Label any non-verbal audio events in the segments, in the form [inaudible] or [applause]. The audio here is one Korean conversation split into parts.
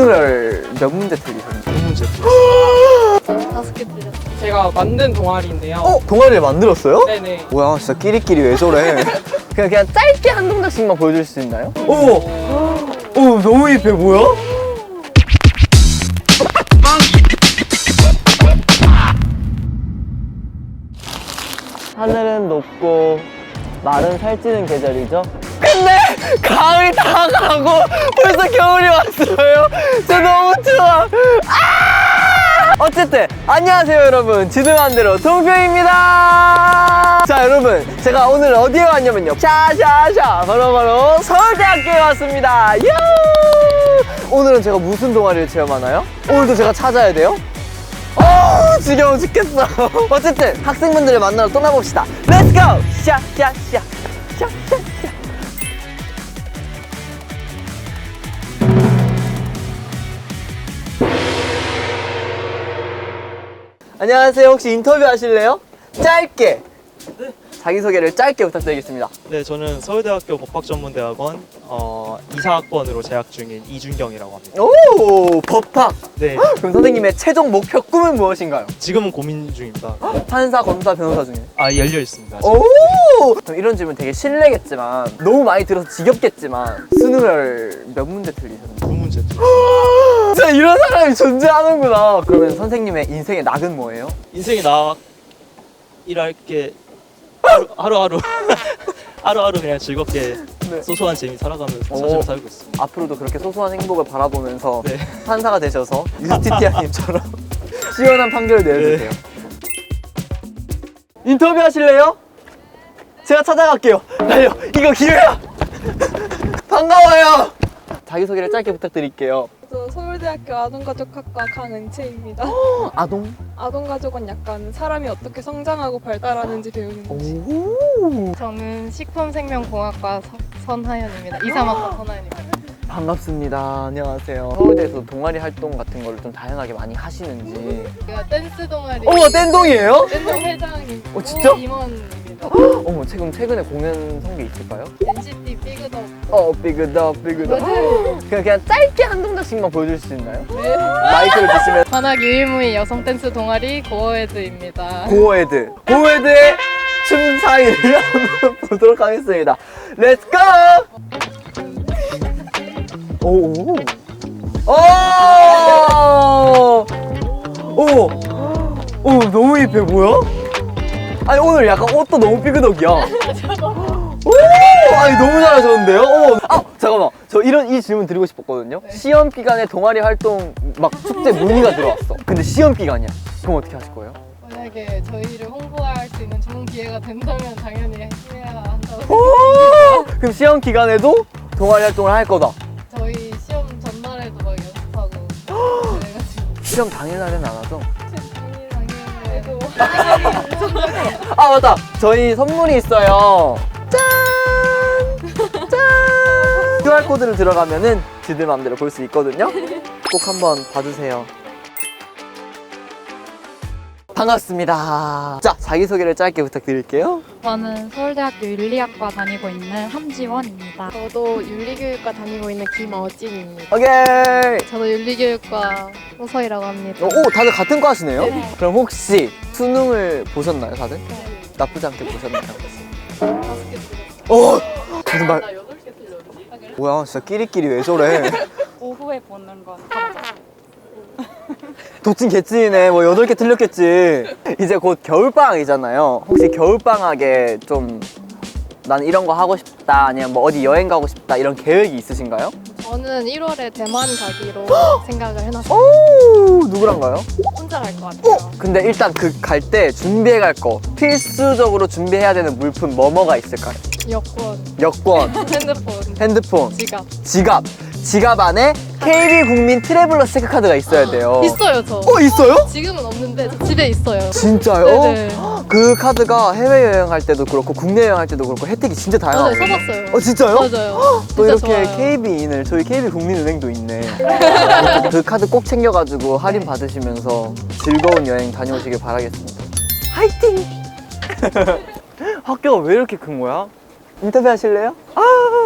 수능을 몇 문제 틀리셨나요? 두 문제 [gasps] 다섯 개 드렸어요. 제가 만든 동아리인데요. 어? 동아리를 만들었어요? 네네. 뭐야 진짜 끼리끼리 왜 저래 [laughs] 그냥, 그냥 짧게 한 동작씩만 보여줄 수 있나요? 오! 오 너무 힙해 뭐야? 하늘은 높고 말은 살찌는 계절이죠 가을이 다 가고 벌써 겨울이 왔어요. 저 너무 추워. 아! 어쨌든 안녕하세요 여러분. 지드만 대로 동표입니다. 자 여러분. 제가 오늘 어디에 왔냐면요. 샤샤샤. 바로 바로 서울대학교에 왔습니다. 유! 오늘은 제가 무슨 동아리를 체험하나요? 오늘도 제가 찾아야 돼요? 어우 지겨워 죽겠어. [laughs] 어쨌든 학생분들을 만나러 떠나봅시다. 렛츠고 샤샤샤. 샤샤 안녕하세요. 혹시 인터뷰 하실래요? 짧게. 자기소개를 짧게 부탁드리겠습니다. 네 저는 서울대학교 법학전문대학원 어, 이사학번으로 재학 중인 이준경이라고 합니다. 오! 법학! 네. 그럼 선생님의 최종 목표 꿈은 무엇인가요? 지금은 고민 중입니다. 판사, 검사, 변호사 중에? 아 열려 있습니다 오! 그럼 이런 질문 되게 실례겠지만 너무 많이 들어서 지겹겠지만 수능을 몇 문제 틀리셨나요? 두 문제 진짜 이런 사람이 존재하는구나 그러면 선생님의 인생의 낙은 뭐예요? 인생이 나 일할 게 하루, 하루 하루 하루하루 그냥 즐겁게 네. 소소한 재미 살아가면서 오. 삶을 살고 있습니다 앞으로도 그렇게 소소한 행복을 바라보면서 네. 판사가 되셔서 유스티티아님처럼 시원한 판결을 내려주세요 인터뷰 하실래요? 제가 찾아갈게요 달려 이거 기회야 [laughs] 반가워요 자기소개를 짧게 부탁드릴게요 저 서울대학교 아동가족학과 강은채입니다. 아동 아동가족은 약간 사람이 어떻게 성장하고 발달하는지 배우는 곳이. 오 저는 식품생명공학과 서- 선하연입니다. 이사학과 선하연입니다. 반갑습니다. 안녕하세요. 서울대에서 동아리 활동 같은 거를 좀 다양하게 많이 하시는지. 제가 댄스 동아리 어머, 땡동이에요? 댄스 회장이고 어, 진짜? 임원입니다. 어머, 지금 최근에 공연 한게 있을까요? NCT 삐그덕 어, 비그더, 비그더. 그냥, 그냥 짧게 한 동작씩만 보여줄 수 있나요? 네. 마이크를 드시면. 관악 유일무이 여성 댄스 동아리 고어헤드입니다. 고헤드. 고헤드의 춤 사이를 [laughs] 한번 보도록 하겠습니다. 렛츠고! 오, 오. 오! 오! 오, 너무 힙해, 뭐야? 아니, 오늘 약간 옷도 너무 삐그덕이야. 오! 아니, 너무 잘하셨는데요? 어, 아, 잠깐만. 저 이런, 이 질문 드리고 싶었거든요. 시험 기간에 동아리 활동, 막 축제 문의가 들어왔어. 근데 시험 기간이야. 그럼 어떻게 하실 거예요? 만약에 저희를 홍보할 수 있는 좋은 기회가 된다면 당연히 해야 한다고 오! 그럼 시험 기간에도 동아리 활동을 할 거다. 시험 당일 날은 안 하죠? 당연히 아 맞다 저희 선물이 있어요 짠! 짠! [laughs] QR코드를 들어가면은 지들 맘대로 볼 수 있거든요 꼭 한번 봐주세요 반갑습니다 자 자기소개를 짧게 부탁드릴게요 저는 서울대학교 윤리학과 다니고 있는 함지원입니다. 저도 윤리교육과 다니고 있는 김어진입니다. 오케이 저도 윤리교육과 호서이라고 합니다. 오, 오, 다들 같은 과시네요? 그럼 혹시 수능을 보셨나요 다들? 나쁘지 않게 보셨나요? [laughs] 어! 무슨 말 뭐야 진짜 끼리끼리 왜 저래 오후에 보는 건 도찐 개찐이네. 뭐 여덟 개 틀렸겠지. 이제 곧 겨울방학이잖아요. 혹시 겨울방학에 좀난 이런 거 하고 싶다 아니면 뭐 어디 여행 가고 싶다 이런 계획이 있으신가요? 저는 1월에 대만 가기로 생각을 해놨어요. 오 누구랑 가요? 혼자 갈 것 같아요. 근데 일단 그 갈 때 준비해 갈 거 필수적으로 준비해야 되는 물품 뭐뭐가 있을까요? 여권, 여권, [laughs] 핸드폰, 핸드폰, 지갑. 지갑. 지갑 안에 KB 국민 트래블러스 체크카드가 있어야 돼요. [gasps] 있어요, 저. 어 있어요? 지금은 없는데 저 집에 있어요. 진짜요? 네네. [gasps] 그 카드가 해외 여행할 때도 그렇고 국내 여행할 때도 그렇고 혜택이 진짜 맞아요, 다양하거든요. 써봤어요. 어 진짜요? 맞아요. [gasps] 또 진짜 이렇게 좋아요. KB인을 저희 KB국민은행도 있네. [laughs] 그 카드 꼭 챙겨가지고 할인 받으시면서 즐거운 여행 다녀오시길 바라겠습니다. 화이팅! [laughs] 학교가 왜 이렇게 큰 거야? 인터뷰 하실래요? 아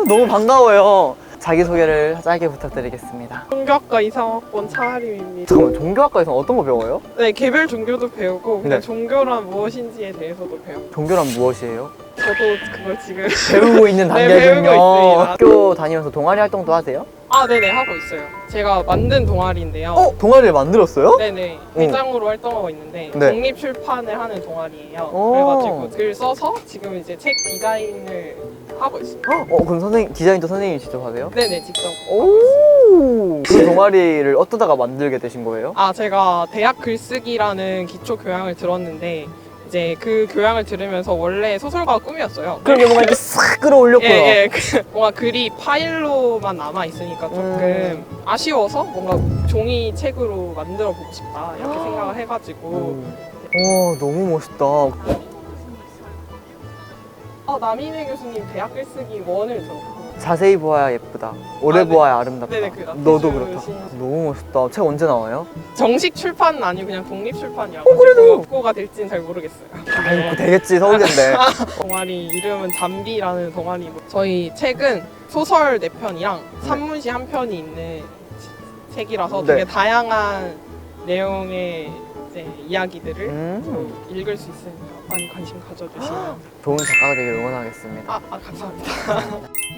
너무 반가워요. 자기소개를 짧게 부탁드리겠습니다. 종교학과 이상학번 차하림입니다. 잠깐만, 종교학과에서 어떤 거 배워요? 네, 개별 종교도 배우고 네. 종교란 무엇인지에 대해서도 배우고 종교란 무엇이에요? 저도 그걸 지금 배우고 있는 [laughs] 네, 단계군요. 배우고 있습니다. 학교 다니면서 동아리 활동도 하세요? 아, 네네 하고 있어요. 제가 만든 동아리인데요. 어? 동아리를 만들었어요? 네네 어. 회장으로 활동하고 있는데 네. 독립 출판을 하는 동아리예요. 오. 그래가지고 글 써서 지금 이제 책 디자인을 하고 있어요. 어, 그럼 선생님, 디자인도 선생님이 직접 하세요? 네네 직접. 오! 그 동아리를 어떠다가 만들게 되신 거예요? 아 제가 대학 글쓰기라는 기초 교양을 들었는데 이제 그 교양을 들으면서 원래 소설가가 꿈이었어요. 그런 게 뭔가 이렇게 싹 끌어올렸구나. 예, 예. 그 뭔가 글이 파일로만 남아 있으니까 조금 음. 아쉬워서 뭔가 종이 책으로 만들어 보고 싶다 이렇게 생각을 해가지고 와, 너무 멋있다. 어, 남인혜 교수님 대학 글쓰기 원을 들었고 자세히 보아야 예쁘다. 오래 아, 네. 보아야 아름답다. 네네, 그 너도 나태주 그렇다. 시인. 너무 멋있다. 책 언제 나와요? 정식 출판은 아니고 그냥 독립 출판이라고 어, 그래도 학고가 될지는 잘 모르겠어요. 아이고, 그 되겠지, 서울대인데. [laughs] 동아리 이름은 담비라는 동아리고 저희 책은 소설 네 편이랑 산문시 한 편이 있는 책이라서 네. 되게 다양한 내용의 이제 이야기들을 음, 읽을 수 있으니까 많이 관심 가져주시면 [gasps] 좋은 작가가 되길 응원하겠습니다. 아, 아 감사합니다. [laughs]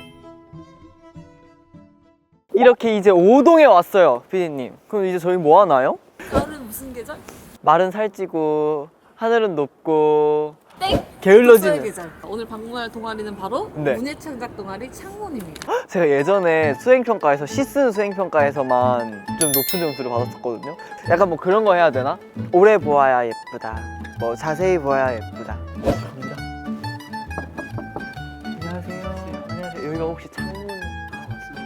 이렇게 이제 오동에 왔어요, 피디님. 그럼 이제 저희 뭐 하나요? 가을은 무슨 계절? 말은 살찌고 하늘은 높고 땡! 게을러지는. 계절. 오늘 방문할 동아리는 바로 네. 문예창작 동아리 창문입니다. 제가 예전에 수행평가에서 시 쓰는 수행평가에서만 좀 높은 점수를 받았었거든요. 약간 뭐 그런 거 해야 되나? 오래 보아야 예쁘다. 뭐 자세히 보아야 예쁘다. 갑니다. 안녕하세요. 안녕하세요. 여기가 혹시 창문?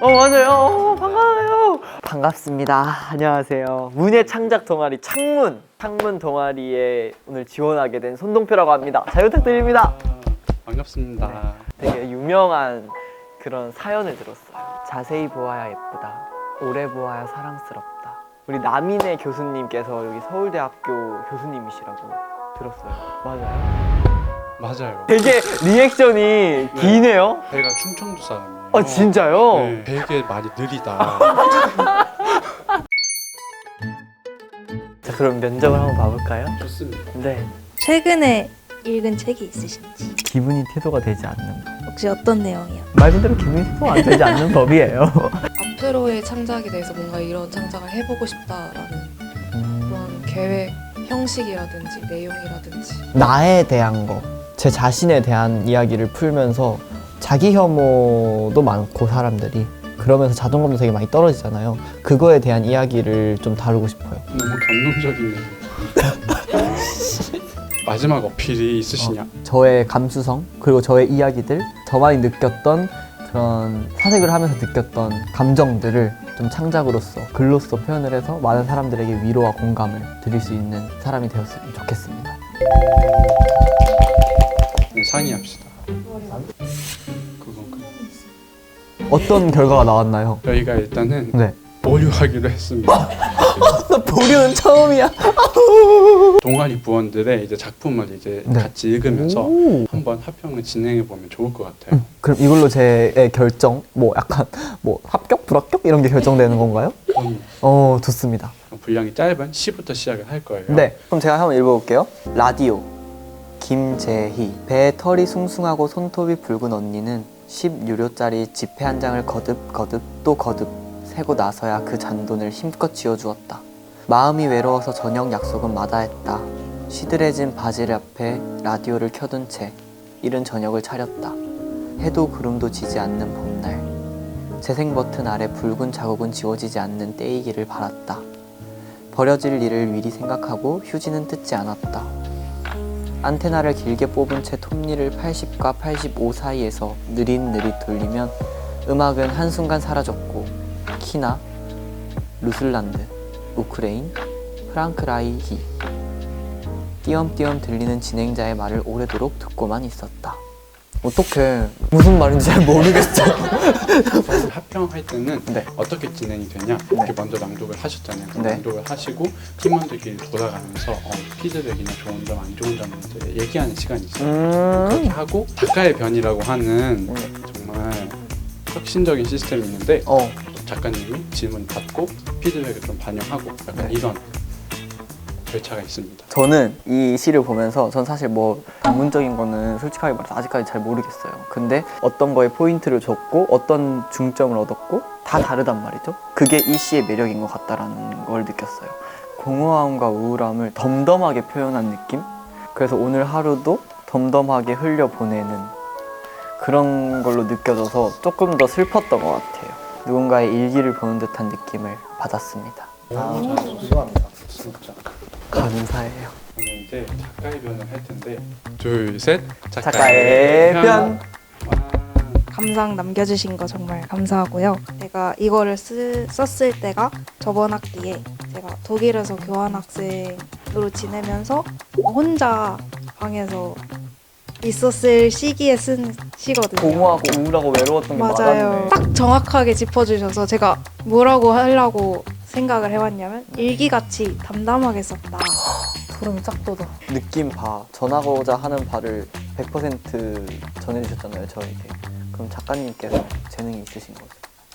어 맞아요. 어, 반가워요. 반갑습니다. 안녕하세요. 문예 창작 동아리 창문. 창문 동아리에 오늘 지원하게 된 손동표라고 합니다. 잘 부탁드립니다. 반갑습니다. 되게 유명한 그런 사연을 들었어요. 자세히 보아야 예쁘다. 오래 보아야 사랑스럽다. 우리 남인의 교수님께서 여기 서울대학교 교수님이시라고 들었어요. 맞아요? 맞아요. 되게 리액션이 기네요. 제가 충청도 사람이에요. 아 진짜요? 네, 되게 많이 느리다. [laughs] 자 그럼 면접을 한번 봐볼까요? 좋습니다. 네. 최근에 읽은 책이 있으신지 기분이 태도가 되지 않는 법. 혹시 어떤 내용이요? 말 그대로 기분이 태도가 안 되지 않는 [laughs] 법이에요. 앞으로의 창작에 대해서 뭔가 이런 창작을 해보고 싶다라는 그런 계획 형식이라든지 내용이라든지 나에 대한 거, 제 자신에 대한 이야기를 풀면서 자기 혐오도 많고 사람들이 그러면서 자존감도 되게 많이 떨어지잖아요. 그거에 대한 이야기를 좀 다루고 싶어요. 너무 감동적이네요. [laughs] 마지막 어필이 있으시냐? 저의 감수성 그리고 저의 이야기들, 저만이 느꼈던 그런 사색을 하면서 느꼈던 감정들을 좀 창작으로서 글로써 표현을 해서 많은 사람들에게 위로와 공감을 드릴 수 있는 사람이 되었으면 좋겠습니다. 네, 상의합시다. 그건 그. 어떤 결과가 나왔나요? 저희가 일단은 네. 보류하기로 했습니다. [laughs] 보류는 처음이야. [laughs] 동아리 부원들의 이제 작품을 이제 네. 같이 읽으면서 오. 한번 합평을 진행해 보면 좋을 것 같아요. 음, 그럼 이걸로 제 결정, 뭐 약간 [laughs] 뭐 합격, 불합격 이런 게 결정되는 건가요? 그럼 어, 좋습니다. 분량이 짧은 시부터 시작을 할 거예요. 네. 그럼 제가 한번 읽어볼게요. 라디오. 김재희. 배에 털이 숭숭하고 손톱이 붉은 언니는 10유료짜리 지폐 한 장을 거듭 거듭 또 거듭 세고 나서야 그 잔돈을 힘껏 쥐어주었다. 마음이 외로워서 저녁 약속은 마다했다. 시들해진 바질 앞에 라디오를 켜둔 채 이른 저녁을 차렸다. 해도 구름도 지지 않는 봄날. 재생 버튼 아래 붉은 자국은 지워지지 않는 때이기를 바랐다. 버려질 일을 미리 생각하고 휴지는 뜯지 않았다. 안테나를 길게 뽑은 채 톱니를 80과 85 사이에서 느릿느릿 돌리면 음악은 한순간 사라졌고 키나, 루슬란드, 우크레인, 프랑크라이히 띄엄띄엄 들리는 진행자의 말을 오래도록 듣고만 있었다. 어떡해. 무슨 말인지 잘 모르겠어. [laughs] 사실 합평할 때는 네. 어떻게 진행이 되냐 이렇게 먼저 낭독을 하셨잖아요. 네. 낭독을 하시고 팀원들끼리 돌아가면서 어, 피드백이나 좋은 점, 안 좋은 점을 이제 얘기하는 시간이 있어요. 그렇게 음. 하고 작가의 변이라고 하는 네. 정말 혁신적인 시스템이 있는데 어. 작가님이 질문 받고 피드백을 좀 반영하고 약간 네. 이런 절차가 있습니다. 저는 이 시를 보면서 전 사실 뭐 전문적인 거는 솔직하게 말해서 아직까지 잘 모르겠어요. 근데 어떤 거에 포인트를 줬고 어떤 중점을 얻었고 다 다르단 말이죠. 그게 이 시의 매력인 것 같다라는 걸 느꼈어요. 공허함과 우울함을 덤덤하게 표현한 느낌? 그래서 오늘 하루도 덤덤하게 흘려보내는 그런 걸로 느껴져서 조금 더 슬펐던 것 같아요. 누군가의 일기를 보는 듯한 느낌을 받았습니다. 아, 죄송합니다. 진짜. 감사해요. 오늘 이제 작가의 변을 할 텐데 둘, 셋. 작가의 변. 와. 감상 남겨주신 거 정말 감사하고요. 제가 이거를 쓰, 썼을 때가 저번 학기에 제가 독일에서 교환학생으로 지내면서 혼자 방에서 있었을 시기에 쓴 시거든요. 공허하고 우울하고 외로웠던 게 맞아요. 많았네. 딱 정확하게 짚어주셔서 제가 뭐라고 하려고 생각을 해봤냐면 일기같이 담담하게 썼다. 소름이 쫙 돋아. 느낌 바, 전하고자 하는 바를 100% 전해주셨잖아요, 저에게. 그럼 작가님께서 재능이 있으신 거죠.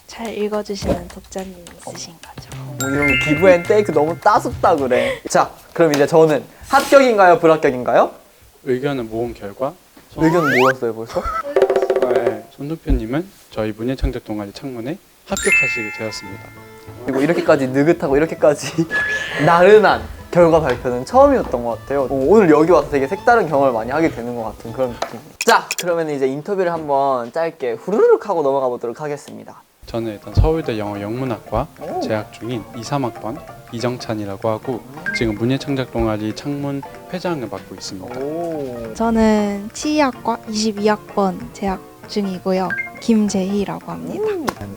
잘 읽어주시는 독자님 있으신 거죠. 뭐 이런 기브 앤 테이크 너무 따숩다 그래. 자, 그럼 이제 저는 합격인가요, 불합격인가요? 의견을 모은 결과 의견 모았어요, 벌써? 네, 손동표님은 저희 문예창작 동아리 창문에 합격하시게 되었습니다. 그리고 이렇게까지 느긋하고 이렇게까지 [laughs] 나른한 결과 발표는 처음이었던 것 같아요. 어, 오늘 여기 와서 되게 색다른 경험을 많이 하게 되는 것 같은 그런 느낌. 자, 그러면 이제 인터뷰를 한번 짧게 후루룩 하고 넘어가 보도록 하겠습니다. 저는 일단 서울대 영어 영문학과 재학 중인 2, 3학번 이정찬이라고 하고 지금 문예창작 동아리 창문 회장을 맡고 있습니다. 오. 저는 치의학과 22학번 재학 중이고요. 김재희라고 합니다.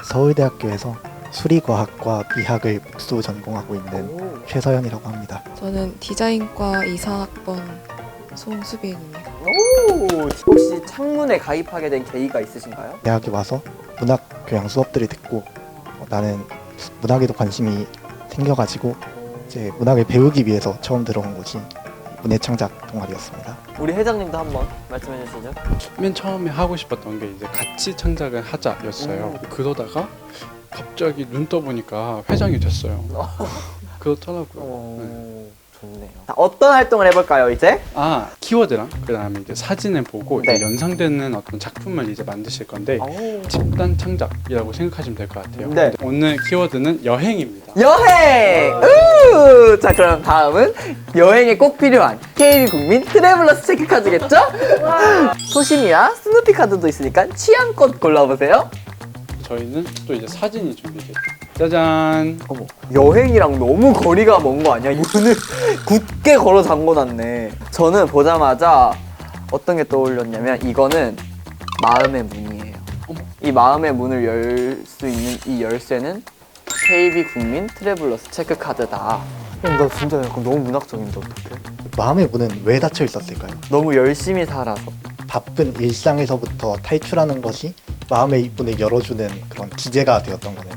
서울대학교에서 수리과학과 미학을 복수 전공하고 있는 최서연이라고 합니다. 저는 디자인과 이사학번 송수빈입니다. 오, 혹시 창문에 가입하게 된 계기가 있으신가요? 대학에 와서 문학 교양 수업들을 듣고 어, 나는 문학에도 관심이 생겨가지고 이제 문학을 배우기 위해서 처음 들어온 곳이 문예창작 동아리였습니다. 우리 회장님도 한번 말씀해 주시죠. 맨 처음에 하고 싶었던 게 이제 같이 창작을 하자였어요. 그러다가 갑자기 눈 떠보니까 회장이 됐어요. [laughs] 그렇더라고요. 오, 좋네요. 자, 어떤 활동을 해볼까요, 이제? 아 키워드랑 그다음에 이제 사진을 보고 네. 이제 연상되는 어떤 작품을 이제 만드실 건데 오. 집단 창작이라고 생각하시면 될 것 같아요. 네. 오늘 키워드는 여행입니다. 여행! 우! 자, 그럼 다음은 여행에 꼭 필요한 KB 국민 트래블러스 체크카드겠죠? 소심이와 스누피 카드도 있으니까 취향껏 골라보세요. 저희는 또 이제 사진이 준비돼. 짜잔. 어머, 여행이랑 너무 거리가 먼 거 아니야? 문을 [laughs] 굳게 걸어 잠궈놨네. 저는 보자마자 어떤 게 떠올렸냐면 이거는 마음의 문이에요. 어머. 이 마음의 문을 열 수 있는 이 열쇠는 KB 국민 트래블러스 체크카드다. 어, 나 진짜 약간 너무 문학적인데 어떡해? 마음의 문은 왜 닫혀 있었을까요? 너무 열심히 살아서. 바쁜 일상에서부터 탈출하는 것이 마음의 문을 열어주는 그런 기제가 되었던 거네요.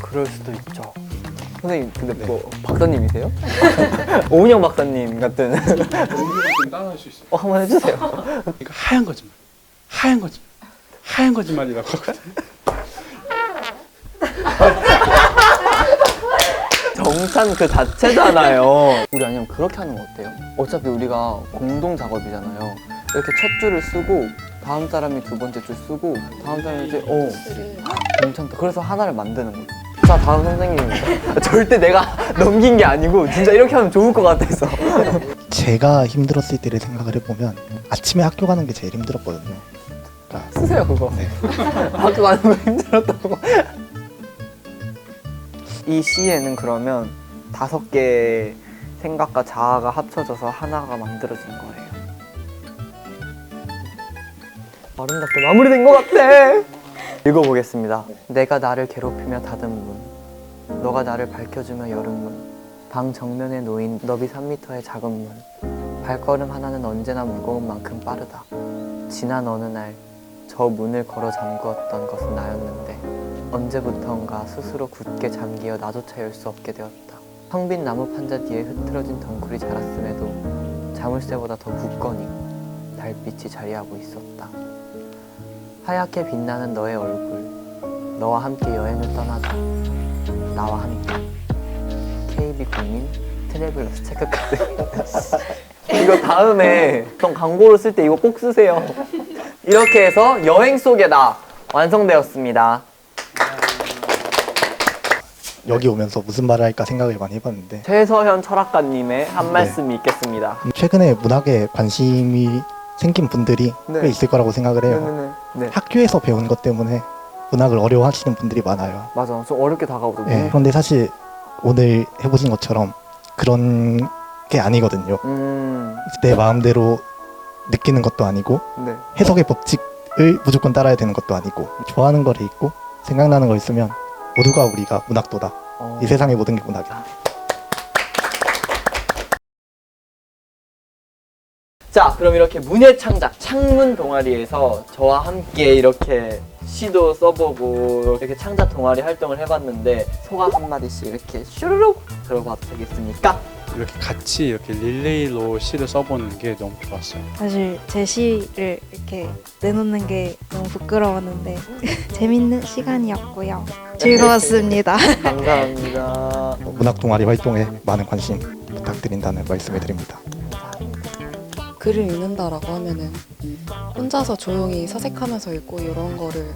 그럴 수도 있죠. 선생님, 근데 뭐 박사님이세요? [laughs] 오은영 박사님 같은. 좀 따라할 수 있어요. 어, 한번 해주세요. 이거 하얀 거짓말. 하얀 거짓말. 하얀 거짓말이라고 하거든. [laughs] 정찬 그 자체잖아요. 우리 아니면 그렇게 하는 거 어때요? 어차피 우리가 공동 작업이잖아요. 이렇게 첫 줄을 쓰고 다음 사람이 두 번째 줄 쓰고 다음 사람이 이제 어 괜찮다. 그래서 하나를 만드는 거죠. 자 다음 선생님입니다. [laughs] 절대 내가 [laughs] 넘긴 게 아니고 진짜 이렇게 하면 좋을 것 같아서. [laughs] 제가 힘들었을 때를 생각을 해보면 아침에 학교 가는 게 제일 힘들었거든요. 그러니까 쓰세요 그거. 네. 학교 가는 거 힘들었다고. 이 시에는 그러면 다섯 개의 생각과 자아가 합쳐져서 하나가 만들어진 거예요. 아름답게 마무리된 것 같아. 읽어보겠습니다. 내가 나를 괴롭히며 닫은 문, 너가 나를 밝혀주며 열은 문, 방 정면에 놓인 너비 3m의 작은 문, 발걸음 하나는 언제나 무거운 만큼 빠르다. 지난 어느 날 저 문을 걸어 잠그었던 것은 나였는데 언제부턴가 스스로 굳게 잠기어 나조차 열 수 없게 되었다. 황빈 나무 판자 뒤에 흐트러진 덩굴이 자랐음에도 자물쇠보다 더 굳건히 달빛이 자리하고 있었다. 하얗게 빛나는 너의 얼굴, 너와 함께 여행을 떠나자. 나와 함께. KB 국민 트래블러스 체크카드. [laughs] 이거 다음에 어떤 광고를 쓸 때 이거 꼭 쓰세요. 이렇게 해서 여행 속의 나 완성되었습니다. 여기 오면서 무슨 말을 할까 생각을 많이 해봤는데 최서현 철학가님의 한 네. 말씀이 있겠습니다. 최근에 문학에 관심이 생긴 분들이 네. 꽤 있을 거라고 생각을 해요. 네네네. 네. 학교에서 배운 것 때문에 문학을 어려워하시는 분들이 많아요. 맞아. 좀 어렵게 다가오거든요. 네, 그런데 사실 오늘 해보신 것처럼 그런 게 아니거든요. 음, 내 마음대로 느끼는 것도 아니고 네. 해석의 법칙을 무조건 따라야 되는 것도 아니고 좋아하는 거를 있고 생각나는 거 있으면 모두가 우리가 문학도다. 어. 이 세상의 모든 게 문학이다. 그럼 이렇게 문예창작 창문 동아리에서 저와 함께 이렇게 시도 써보고 이렇게 창작 동아리 활동을 해봤는데 소감 한 마디씩 이렇게 슈르륵 들어봐도 되겠습니까? 이렇게 같이 이렇게 릴레이로 시를 써보는 게 너무 좋았어요. 사실 제 시를 이렇게 내놓는 게 너무 부끄러웠는데 [laughs] 재밌는 시간이었고요. 즐거웠습니다. [laughs] 감사합니다. 문학 동아리 활동에 많은 관심 부탁드린다는 말씀을 드립니다. 글을 읽는다라고 하면은 혼자서 조용히 사색하면서 읽고 이런 거를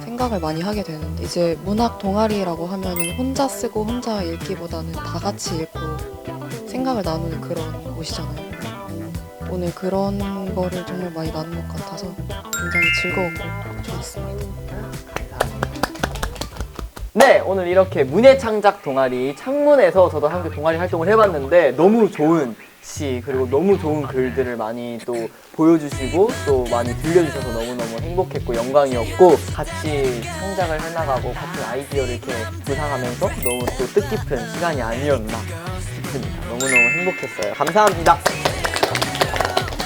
생각을 많이 하게 되는데 이제 문학 동아리라고 하면은 혼자 쓰고 혼자 읽기보다는 다 같이 읽고 생각을 나누는 그런 곳이잖아요. 오늘 그런 거를 정말 많이 나눈 것 같아서 굉장히 즐거웠고 좋았습니다. 네, 오늘 이렇게 문예창작 동아리 창문에서 저도 함께 동아리 활동을 해봤는데 너무 좋은 시 그리고 너무 좋은 글들을 많이 또 보여주시고 또 많이 들려주셔서 너무너무 행복했고 영광이었고 같이 창작을 해나가고 같은 아이디어를 이렇게 구상하면서 너무 또 뜻깊은 시간이 아니었나 싶습니다. 너무너무 행복했어요. 감사합니다.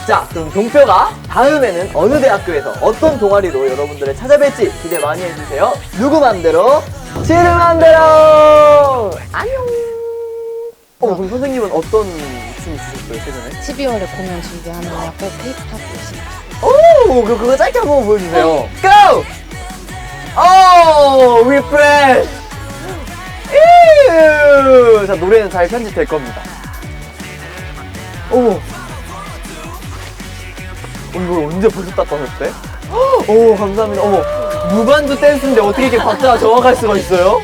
자, 그럼 동표가 다음에는 어느 대학교에서 어떤 동아리로 여러분들을 찾아뵐지 기대 많이 해주세요. 누구 맘대로, 지르 맘대로! 안녕! 어, 그럼 선생님은 어떤 최근에? 12월에 공연 준비하느라 꼭 케이팝 열심히 오, 그, 그거 짧게 한번 보여주세요. Go! 오, 리프레시! 자, 노래는 잘 편집될 겁니다. 어머. 어, 이걸 언제 벌써 닦아셨대? 오, [gasps] 감사합니다. 어머, 무반주 댄스인데 어떻게 이렇게 박자가 정확할 수가 있어요?